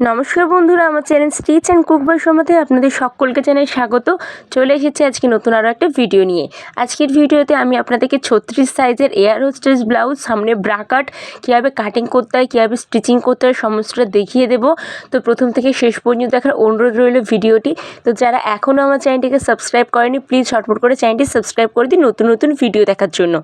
নমস্কার বন্ধুরা, আমার channel stitch and cook by সমাতে আপনাদের সকলকে জানাই স্বাগত। চলে এসেছি আজকে নতুন আরও একটা ভিডিও নিয়ে। আজকের ভিডিওতে আমি আপনাদেরকে ছত্রিশ সাইজের এয়ার হোস্টেস ব্লাউজ, সামনে ব্রাকাট, কীভাবে কাটিং করতে হয়, কীভাবে স্টিচিং করতে হয়, সমস্তটা দেখিয়ে দেবো। তো প্রথম থেকে শেষ পর্যন্ত দেখার অনুরোধ রইল ভিডিওটি। তো যারা এখনও আমার চ্যানেলটিকে সাবস্ক্রাইব করেনি প্লিজ ঝটপট করে চ্যানেলটি সাবস্ক্রাইব করে দিন নতুন নতুন ভিডিও দেখার জন্য।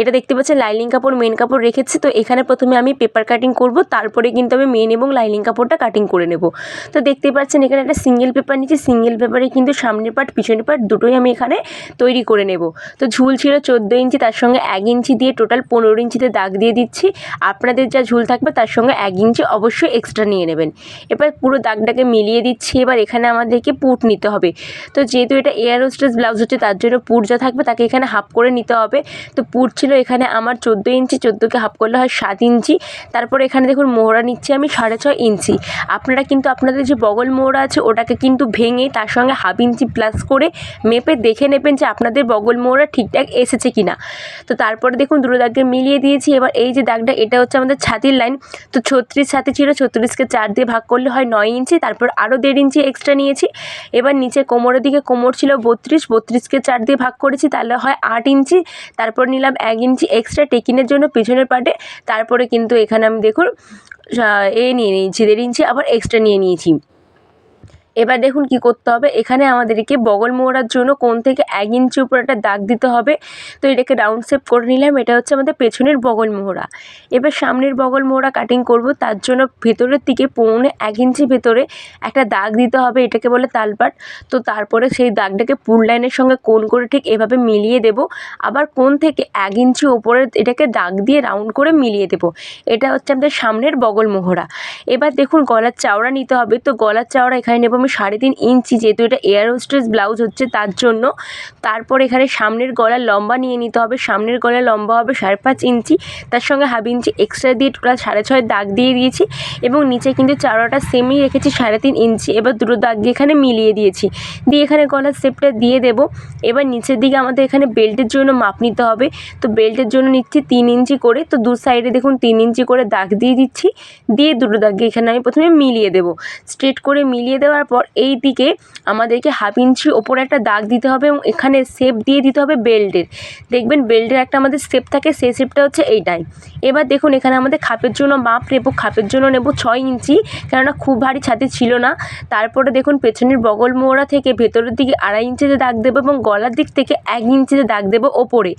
এটা দেখতে পাচ্ছেন লাইলিং কাপড় মেন কাপড় রেখেছি। তো এখানে প্রথমে আমি পেপার কাটিং করব, তারপরে কিন্তু আমি মেন এবং লাইলিং কাপড়টা করে নেব। তো দেখতে পাচ্ছেন এখানে একটা সিঙ্গেল পেপার নিচ্ছি সিঙ্গেল পেপারে কিন্তু সামনের পার্ট পিছনের পার্ট দুটোই আমি এখানে তৈরি করে নেব। তো ঝুল ছিল চোদ্দ ইঞ্চি, তার সঙ্গে এক ইঞ্চি দিয়ে টোটাল পনেরো ইঞ্চিতে দাগ দিয়ে দিচ্ছি। আপনাদের যা ঝুল থাকবে, তার সঙ্গে এক ইঞ্চি অবশ্যই এক্সট্রা নিয়ে নেবেন। এবার পুরো দাগটাকে মিলিয়ে দিচ্ছি। এবার এখানে আমাদেরকে পুট নিতে হবে। তো যেহেতু এটা এয়ার হোস্টেস ব্লাউজ হচ্ছে, তার জন্য পুট যা থাকবে, তাকে এখানে হাফ করে নিতে হবে। তো পুট ছিল এখানে আমার চোদ্দ ইঞ্চি, চোদ্দোকে হাফ করলে হয় সাত ইঞ্চি। তারপরে এখানে দেখুন মোহরা নিচ্ছি আমি সাড়ে ছয় ইঞ্চি। আপনারা কিন্তু আপনাদের যে বগল মোহরা আছে, ওটাকে কিন্তু ভেঙে তার সঙ্গে হাফ ইঞ্চি প্লাস করে মেপে দেখে নেবেন যে আপনাদের বগল মোহরা ঠিকঠাক এসেছে কি না তো তারপরে দেখুন দুটো দাগকে মিলিয়ে দিয়েছি। এবার এই যে দাগটা, এটা হচ্ছে আমাদের ছাতির লাইন তো ছত্রিশ ছাতি ছিল, ছত্রিশকে চার দিয়ে ভাগ করলে হয় নয় ইঞ্চি তারপর আরও দেড় ইঞ্চি এক্সট্রা নিয়েছি। এবার নিচে কোমরের দিকে কোমর ছিল বত্রিশ, বত্রিশকে চার দিয়ে ভাগ করেছি, তাহলে হয় আট ইঞ্চি তারপর নিলাম এক ইঞ্চি এক্সট্রা টেকিনের জন্য পিছনের পার্টে তারপরে কিন্তু এখানে আমি দেখুন এ নিয়ে নিয়েছি দেড় ইঞ্চি আবার এক্সট্রা নিয়ে নিয়েছি। এবার দেখুন কি করতে হবে। এখানে আমাদেরকে বগল মোড়ার জন্য কোন থেকে এক ইঞ্চি উপর একটা দাগ দিতে হবে। তো এটাকে রাউন্ড শেপ করে নিলাম। এটা হচ্ছে আমাদের পেছনের বগল মোহরা। এবার সামনের বগল মোহরা কাটিং করব। তার জন্য ভেতরের দিকে পৌনে এক ইঞ্চি ভেতরে একটা দাগ দিতে হবে। এটাকে বলে তালপাট। তো তারপরে সেই দাগটাকে পুল লাইনের সঙ্গে কোন করে ঠিক এভাবে মিলিয়ে দেব। আবার কোন থেকে এক ইঞ্চি ওপরে এটাকে দাগ দিয়ে রাউন্ড করে মিলিয়ে দেব। এটা হচ্ছে আমাদের সামনের বগল মোহরা। এবার দেখুন গলার চাওড়া নিতে হবে। তো গলার চাওড়া এখানে নেব সাড়ে তিন ইঞ্চি, যেহেতু এটা এয়ার হোস্টেস ব্লাউজ হচ্ছে, তার জন্য তারপর এখানে সামনের গলার লম্বা নিয়ে নিতে হবে। সামনের গলার লম্বা হবে সাড়ে পাঁচ ইঞ্চি, তার সঙ্গে হাফ ইঞ্চি এক্সট্রা দিয়ে টোটাল সাড়ে ছয় দাগ দিয়ে দিয়েছি এবং নিচে কিন্তু চারোটা সেমই রেখেছি, সাড়ে তিন ইঞ্চি। এবার দুটো দাগ দিয়ে এখানে মিলিয়ে দিয়েছি। দিয়ে এখানে গলার শেপটা দিয়ে দেবো। এবার নিচের দিকে আমাদের এখানে বেল্টের জন্য মাপ নিতে হবে। তো বেল্টের জন্য নিচ্ছি তিন ইঞ্চি করে। তো দু সাইডে দেখুন তিন ইঞ্চি করে দাগ দিয়ে দিচ্ছি। দিয়ে দুটো দাগ এখানে আমি প্রথমে মিলিয়ে দেবো। স্ট্রেট করে মিলিয়ে দেওয়ার পর এই দিকে আমাদেরকে হাফ ইঞ্চি ওপরে একটা দাগ দিতে হবে এবং এখানে শেপ দিয়ে দিতে হবে বেল্টের দেখবেন বেল্টের একটা আমাদের শেপ থাকে, সেই শেপটা হচ্ছে এইটাই। এবার দেখুন এখানে আমাদের খাপের জন্য মাপ নেব, খাপের জন্য নেব ছয় ইঞ্চি, কেননা খুব ভারী ছাতি ছিল না। তারপরে দেখুন পেছনের বগল মোড়া থেকে ভেতরের দিকে আড়াই ইঞ্চিতে দাগ দেবো এবং গলার দিক থেকে এক ইঞ্চিতে দাগ দেবো ওপরে।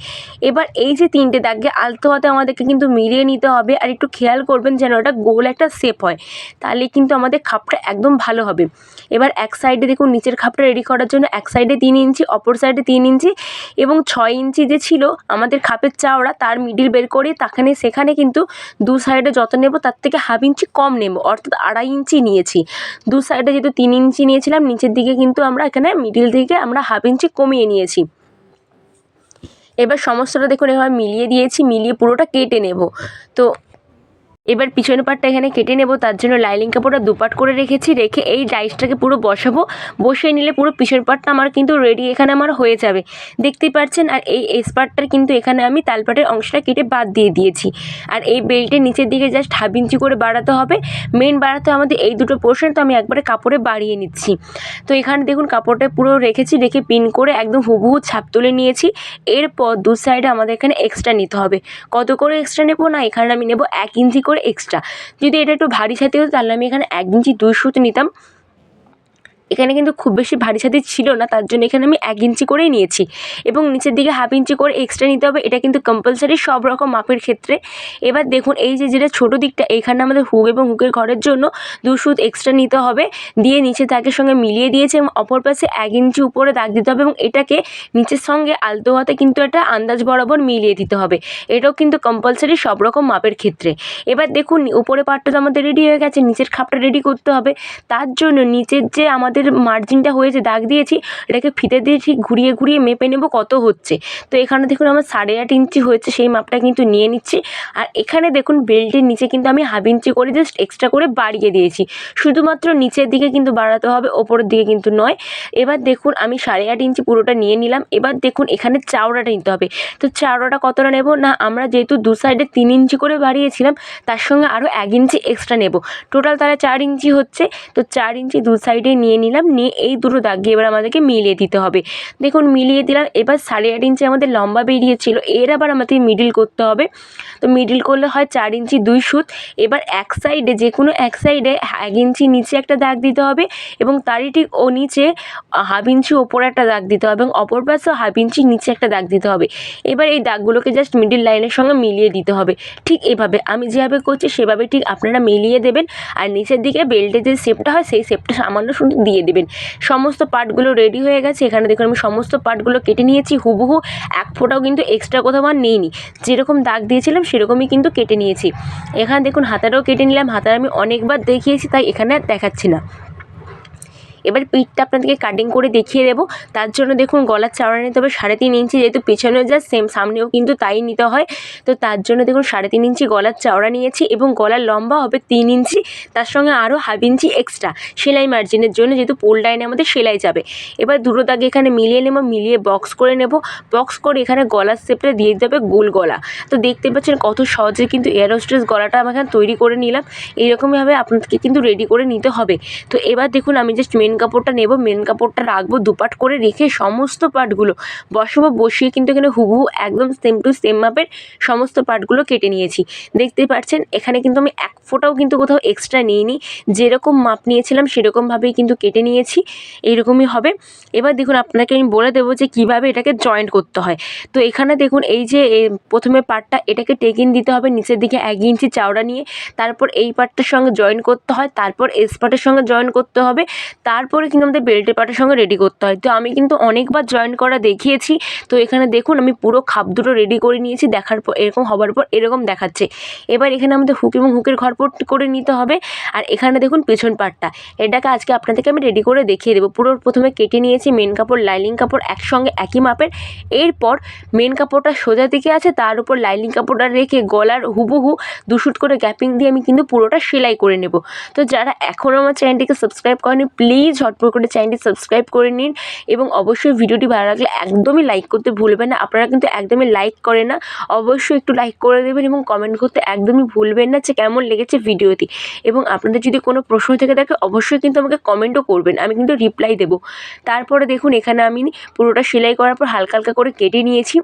এবার এই যে তিনটে দাগকে আলতো হাতে আমাদেরকে কিন্তু মিলিয়ে নিতে হবে আর একটু খেয়াল করবেন যেন ওটা গোল একটা শেপ হয়, তাহলে কিন্তু আমাদের খাপটা একদম ভালো হবে। এবার এক সাইডে দেখুন নিচের খাপটা রেডি করার জন্য এক সাইডে তিন ইঞ্চি, অপর সাইডে তিন ইঞ্চি এবং ছয় ইঞ্চি যে ছিল আমাদের খাপের চাওড়া তার মিডিল বের করে তাখানে সেখানে কিন্তু দু সাইডে যত নেব তার থেকে হাফ ইঞ্চি কম নেব, অর্থাৎ আড়াই ইঞ্চি নিয়েছি। দু সাইডে যেহেতু তিন ইঞ্চি নিয়েছিলাম, নিচের দিকে কিন্তু আমরা এখানে মিডিল দিকে আমরা হাফ ইঞ্চি কমিয়ে নিয়েছি। এবার সমস্তটা দেখুন এভাবে মিলিয়ে দিয়েছি, মিলিয়ে পুরোটা কেটে নেব। তো এবার পিছনের পাটটা এখানে কেটে নেব, তার জন্য লাইলিং কাপড়টা দুপাট করে রেখেছি, রেখে এই ডাইসটাকে পুরো বসাবো, বসিয়ে নিলে পুরো পিছনের পাটটা আমার কিন্তু রেডি এখানে আমার হয়ে যাবে। দেখতেই পাচ্ছেন, আর এই এস পার্টটার কিন্তু এখানে আমি তালপাটের অংশটা কেটে বাদ দিয়ে দিয়েছি। আর এই বেল্টের নিচের দিকে জাস্ট হাফ ইঞ্চি করে বাড়াতে হবে। মেন বাড়াতে আমাদের এই দুটো পোর্শন তো আমি একবারে কাপড়ে বাড়িয়ে নিচ্ছি। তো এখানে দেখুন, কাপড়টা পুরো রেখেছি, রেখে পিন করে একদম হুবহু ছাপ তুলে নিয়েছি। এরপর দু সাইডে আমাদের এখানে এক্সট্রা নিতে হবে। কত করে এক্সট্রা নেব না, এখানে আমি নেব এক ইঞ্চি করে এক্সট্রা যদি এটা একটু ভারী ছাতি হতো তাহলে আমি এখানে এক ইঞ্চি দুই সুতো নিতাম। এখানে কিন্তু খুব বেশি ভারী ছাতি ছিল না, তার জন্য এখানে আমি এক ইঞ্চি করেই নিয়েছি। এবং নিচের দিকে হাফ ইঞ্চি করে এক্সট্রা নিতে হবে, এটা কিন্তু কম্পালসারি সব রকম মাপের ক্ষেত্রে। এবার দেখুন, এই যে যেটা ছোটো দিকটা, এখানে আমাদের হুক এবং হুকের ঘরের জন্য দু সুত এক্সট্রা নিতে হবে। দিয়ে নিচে দাগের সঙ্গে মিলিয়ে দিয়েছে এবং অপর পাশে এক ইঞ্চি উপরে দাগ দিতে হবে এবং এটাকে নিচের সঙ্গে আলতো হাতে কিন্তু একটা আন্দাজ বরাবর মিলিয়ে দিতে হবে। এটাও কিন্তু কম্পালসারি সব রকম মাপের ক্ষেত্রে। এবার দেখুন, উপরে পাটটা তো আমাদের রেডি হয়ে গেছে, নিচের খাপটা রেডি করতে হবে। তার জন্য নিচের যে আমাদের আমাদের মার্জিনটা হয়েছে, দাগ দিয়েছি, এটাকে ফিতে দিয়ে ঠিক ঘুরিয়ে ঘুরিয়ে মেপে নেব কত হচ্ছে। তো এখানে দেখুন আমার সাড়ে আট ইঞ্চি হয়েছে, সেই মাপটা কিন্তু নিয়ে নিচ্ছি। আর এখানে দেখুন বেল্টের নিচে কিন্তু আমি হাফ ইঞ্চি করে জাস্ট এক্সট্রা করে বাড়িয়ে দিয়েছি। শুধুমাত্র নিচের দিকে কিন্তু বাড়াতে হবে, ওপরের দিকে কিন্তু নয়। এবার দেখুন আমি সাড়ে আট ইঞ্চি পুরোটা নিয়ে নিলাম, এবার দেখুন এখানে চাওড়াটা নিতে হবে। তো চাওড়াটা কতটা নেব? না, আমরা যেহেতু দু সাইডে তিন ইঞ্চি করে বাড়িয়েছিলাম, তার সঙ্গে আরও এক ইঞ্চি এক্সট্রা নেব। টোটাল তাহলে চার ইঞ্চি হচ্ছে, তো চার ইঞ্চি দু সাইডে নিয়ে নিলাম, নিয়ে এই দুটো দাগিয়ে এবার আমাদেরকে মিলিয়ে দিতে হবে। দেখুন, মিলিয়ে দিলাম, এবার সাড়ে আট ইঞ্চি আমাদের লম্বা বেরিয়েছিল, এর আবার আমাদের মিডিল করতে হবে। তো মিডিল করলে হয় চার ইঞ্চি দুই সুত, এবার এক সাইডে যে কোনো এক সাইডে এক ইঞ্চি নিচে একটা দাগ দিতে হবে এবং তারই ঠিক ও নিচে হাফ ইঞ্চি ওপরে একটা দাগ দিতে হবে এবং অপর পাশেও হাফ ইঞ্চি নিচে একটা দাগ দিতে হবে। এবার এই দাগগুলোকে জাস্ট মিডিল লাইনের সঙ্গে মিলিয়ে দিতে হবে। ঠিক এভাবে, আমি যেভাবে করছি সেভাবে ঠিক আপনারা মিলিয়ে দেবেন। আর নিচের দিকে বেল্টের যে শেপটা হয়, সেই শেপটা সামান্য শুধু দিয়ে দেবেন। সমস্ত পার্টগুলো রেডি হয়ে গেছে। এখানে দেখুন আমি সমস্ত পার্টগুলো কেটে নিয়েছি। হুবহু এক ফোটাও কিন্তু এক্সট্রা কোথাও আর নেইনি। যেরকম দাগ দিয়েছিলাম, সেরকমই কিন্তু কেটে নিয়েছি। এখানে দেখুন, হাতাটাও কেটে নিলাম। হাতার আমি অনেকবার দেখিয়েছি, তাই এখানে দেখাচ্ছি না। এবার পিঠটা আপনাদেরকে কাটিং করে দেখিয়ে দেবো। তার জন্য দেখুন গলার চাওড়া নিতে হবে সাড়ে তিন ইঞ্চি, যেহেতু পেছনেও যা সেম সামনেও কিন্তু তাই নিতে হয়। তো তার জন্য দেখুন সাড়ে তিন ইঞ্চি গলার চাওড়া নিয়েছি এবং গলার লম্বা হবে তিন ইঞ্চি, তার সঙ্গে আরও হাফ ইঞ্চি এক্সট্রা সেলাই মার্জিনের জন্য যেহেতু পোল লাইনে আমাদের সেলাই যাবে। এবার দুটো দাগে এখানে মিলিয়ে নেব, মিলিয়ে বক্স করে নেব। বক্স করে এখানে গলার শেপটা দিয়ে দিতে হবে গোল গলা। তো দেখতে পাচ্ছেন কত সহজে কিন্তু এয়ার হোস্টেস গলাটা আমি এখানে তৈরি করে নিলাম। এইরকমইভাবে আপনাদেরকে কিন্তু রেডি করে নিতে হবে। তো এবার দেখুন আমি জাস্ট মেন কাপড়টা নেব মেন কাপড়টা রাখব, দুপাট করে রেখে সমস্ত পার্টগুলো বসাবো, বসিয়ে কিন্তু এখানে হুবহু একদম সেম টু সেম মাপের সমস্ত পার্টগুলো কেটে নিয়েছি। দেখতে পাচ্ছেন, এখানে কিন্তু আমি এক ফোঁটাও কিন্তু কোথাও এক্সট্রা নিইনি। যেরকম মাপ নিয়েছিলাম, সেরকমভাবেই কিন্তু কেটে নিয়েছি, এইরকমই হবে। এবার দেখুন, আপনাকে আমি বলে দেবো যে কীভাবে এটাকে জয়েন্ট করতে হয়। তো এখানে দেখুন, এই যে প্রথমে পার্টটা এটাকে টেকিন দিতে হবে, নিচের দিকে এক ইঞ্চি চাওড়া নিয়ে। তারপর এই পার্টটার সঙ্গে জয়েন করতে হয়, তারপর এস পার্টের সঙ্গে জয়েন করতে হবে। তারপরে কিন্তু আমাদের বেল্টের পার্টের সঙ্গে রেডি করতে হয়। তো আমি কিন্তু অনেকবার জয়েন করা দেখিয়েছি। তো এখানে দেখুন, আমি পুরো খাপ দুটো রেডি করে নিয়েছি। দেখার পর, এরকম হবার পর এরকম দেখাচ্ছে। এবার এখানে আমাদের হুক এবং হুকের ঘর করে নিতে হবে। আর এখানে দেখুন, পেছন পার্টটা এটাকে আজকে আপনাদেরকে আমি রেডি করে দেখিয়ে দেবো। পুরো প্রথমে কেটে নিয়েছি মেন কাপড় লাইলিং কাপড় একসঙ্গে একই মাপের। এরপর মেন কাপড়টা সোজা দিকে আছে, তার উপর লাইলিং কাপড়টা রেখে গলার হুবহু দুশুট করে গ্যাপিং দিয়ে আমি কিন্তু পুরোটা সেলাই করে নেব। তো যারা এখনও আমার চ্যানেলটিকে সাবস্ক্রাইব করেনি প্লিজ ঝটপট করে চ্যানেলটি সাবস্ক্রাইব করে নিন এবং অবশ্যই ভিডিওটি ভালো লাগলে একদমই লাইক করতে ভুলবেন না। আপনারা কিন্তু একদমই লাইক করে না। অবশ্যই একটু লাইক করে দেবেন এবং কমেন্ট করতে একদমই ভুলবেন না যে কেমন লেগেছে ভিডিওটি এবং আপনাদের যদি কোনো প্রশ্ন থেকে থাকে, অবশ্যই কিন্তু আমাকে কমেন্টও করবেন। আমি কিন্তু রিপ্লাই দেবো। তারপরে দেখুন, এখানে আমি পুরোটা সেলাই করার পর হালকা হালকা করে কেটে নিয়েছি।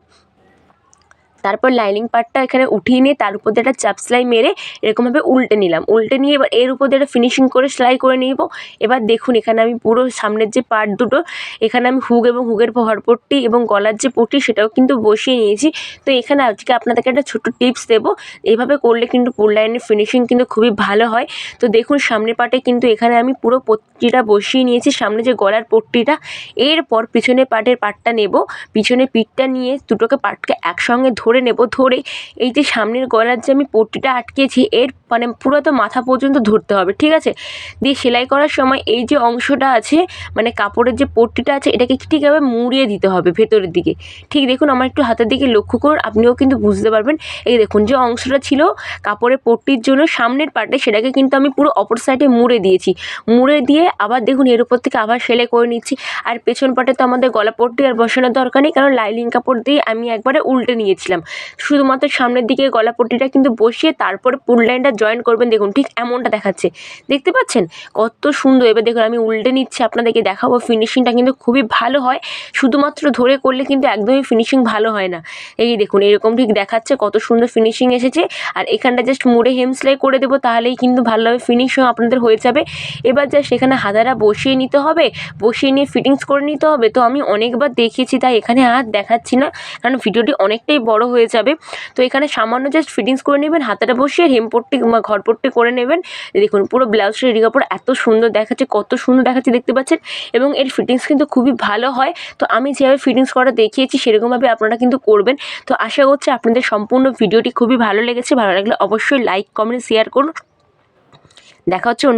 তারপর লাইনিং পার্টটা এখানে উঠিয়ে নিয়ে তার উপর দিয়ে একটা চাপ সেলাই মেরে এরকমভাবে উল্টে নিলাম। উল্টে নিয়ে এবার এর উপর দিয়ে একটা ফিনিশিং করে সেলাই করে নিব। এবার দেখুন এখানে আমি পুরো সামনের যে পার্ট দুটো, এখানে আমি হুক এবং হুকের ভরপট্টি এবং গলার যে পট্টি সেটাও কিন্তু বসিয়ে নিয়েছি। তো এখানে আজকে আপনাদেরকে একটা ছোটো টিপস দেবো। এইভাবে করলে কিন্তু ফুল লাইনের ফিনিশিং কিন্তু খুবই ভালো হয়। তো দেখুন সামনের পার্টে কিন্তু এখানে আমি পুরো পট্টিটা বসিয়ে নিয়েছি, সামনে যে গলার পট্টিটা। এরপর পিছনে পার্টের পার্টটা নেব। পিছনে পিঠটা নিয়ে দুটোকে পার্টকে একসঙ্গে ধরে নেব। ধরে এই যে সামনের গলার যে আমি পট্টিটা আটকেছি এর মানে পুরো তো মাথা পর্যন্ত ধরতে হবে, ঠিক আছে? দিয়ে সেলাই করার সময় এই যে অংশটা আছে মানে কাপড়ের যে পট্টিটা আছে, এটাকে ঠিকভাবে মুড়িয়ে দিতে হবে ভেতরের দিকে। ঠিক দেখুন, আমার একটু হাতের দিকে লক্ষ্য করুন, আপনিও কিন্তু বুঝতে পারবেন। এই দেখুন, যে অংশটা ছিল কাপড়ের পট্টির জন্য, সামনের পার্টে সেটাকে কিন্তু আমি পুরো অপর সাইডে মুড়ে দিয়েছি। মুড়ে দিয়ে আবার দেখুন, এর উপর থেকে আবার সেলাই করে নিচ্ছি। আর পেছন পাটে তো আমাদের গলা পট্টি আর বসানোর দরকার নেই, কারণ লাইলিং কাপড় দিয়ে আমি একবারে উল্টে নিয়েছিলাম। শুধুমাত্র সামনের দিকে গলা পট্টিটা কিন্তু বসিয়ে তারপরে পুল লাইনটা জয়েন করবেন, দেখুন ঠিক এমনটা দেখাচ্ছে। দেখতে পাচ্ছেন? কত সুন্দর। এবার দেখুন, আমি উল্টে নিচ্ছি, আপনাদেরকে দেখাবো ফিনিশিংটা কিন্তু খুবই ভালো হয়। শুধুমাত্র ধরে করলে কিন্তু একদমই ফিনিশিং ভালো হয় না। এই দেখুন, এরকম ঠিক দেখাচ্ছে, কত সুন্দর ফিনিশিং এসেছে। আর এখানটা জাস্ট মুড়ে হেম সেলাই করে দেবো, তাহলেই কিন্তু ভালোভাবে ফিনিশিং আপনাদের হয়ে যাবে। এবার জাস্ট সেখানে হাতাটা বসিয়ে নিতে হবে। বসিয়ে নিয়ে ফিটিংস করে নিতে হবে। তো আমি অনেকবার দেখিয়েছি তাই এখানে আর দেখাচ্ছি না। কারণ ভিডিওটি অনেকটাই বড় হয়ে যাবে। তো এখানে সামান্য জাস্ট ফিটিংস করে নেবেন, হাতাটা বসিয়ে হেমপট্টি ঘরপট্টি করে নেবেন। দেখুন, পুরো ব্লাউজ রেডি, কাপড় এত সুন্দর দেখাচ্ছে, কত সুন্দর দেখাচ্ছে, দেখতে পাচ্ছেন? এবং এর ফিটিংস কিন্তু খুবই ভালো হয়। তো আমি যেভাবে ফিটিংস করা দেখিয়েছি, সেরকমভাবে আপনারা কিন্তু করবেন। তো আশা করছি আপনাদের সম্পূর্ণ ভিডিওটি খুবই ভালো লেগেছে। ভালো লাগলে অবশ্যই লাইক কমেন্ট শেয়ার করুন। দেখা হচ্ছে অন্য